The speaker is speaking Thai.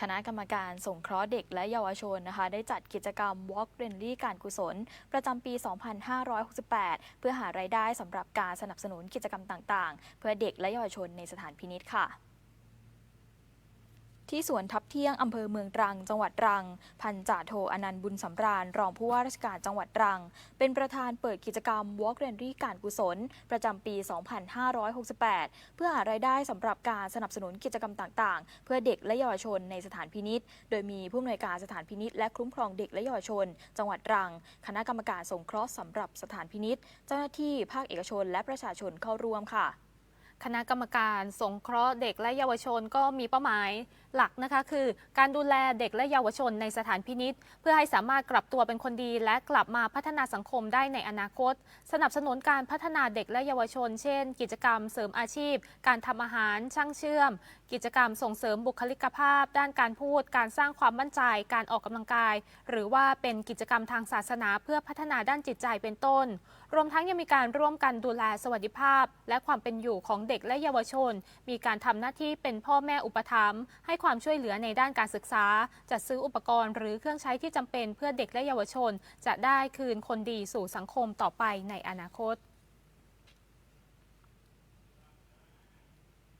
คณะกรรมการสงเคราะห์เด็กและเยาวชนนะคะ ได้จัดกิจกรรม Walk r e n l y การกุศล ประจำปี 2568 เพื่อหารายได้สำหรับการสนับสนุนกิจกรรมต่างๆ เพื่อเด็กและเยาวชนในสถานพินิษค่ะ ที่สวนทับเที่ยงอำเภอเมืองตรัง จังหวัดตรัง พันจ่าโทอนันต์บุญสำราญ รองผู้ว่าราชการจังหวัดตรัง เป็นประธานเปิดกิจกรรม Walk r a n d y การกุศล ประจำปี 2568 เพื่อหารายได้สำหรับการสนับสนุนกิจกรรมต่างๆ เพื่อเด็กและเยาวชนในสถานพินิษโดยมีผู้อำนวยการสถานพินิษและคุ้มครองเด็กและเยาวชน จังหวัดตรัง คณะกรรมการสงเคราะห์สำหรับสถานพินิษเจ้าหน้าที่ภาคเอกชน และประชาชนเข้าร่วมค่ะ คณะกรรมการสงเคราะห์เด็กและเยาวชนก็มีเป้าหมายหลักนะคะ คือการดูแลเด็กและเยาวชนในสถานพินิษเพื่อให้สามารถกลับตัวเป็นคนดีและกลับมาพัฒนาสังคมได้ในอนาคต สนับสนุนการพัฒนาเด็กและเยาวชน เช่น กิจกรรมเสริมอาชีพ การทำอาหาร ช่างเชื่อม กิจกรรมส่งเสริมบุคลิกภาพ ด้านการพูด การสร้างความมั่นใจ การออกกำลังกาย หรือว่าเป็นกิจกรรมทางศาสนา เพื่อพัฒนาด้านจิตใจเป็นต้น รวมทั้งยังมีการร่วมกันดูแลสวัสดิภาพ และความเป็นอยู่ของเด็กและเยาวชน มีการทำหน้าที่เป็นพ่อแม่อุปถัมภ์ให้ความช่วยเหลือในด้านการศึกษา จัดซื้ออุปกรณ์หรือเครื่องใช้ที่จำเป็นเพื่อเด็กและเยาวชน จะได้คืนคนดีสู่สังคมต่อไปในอนาคต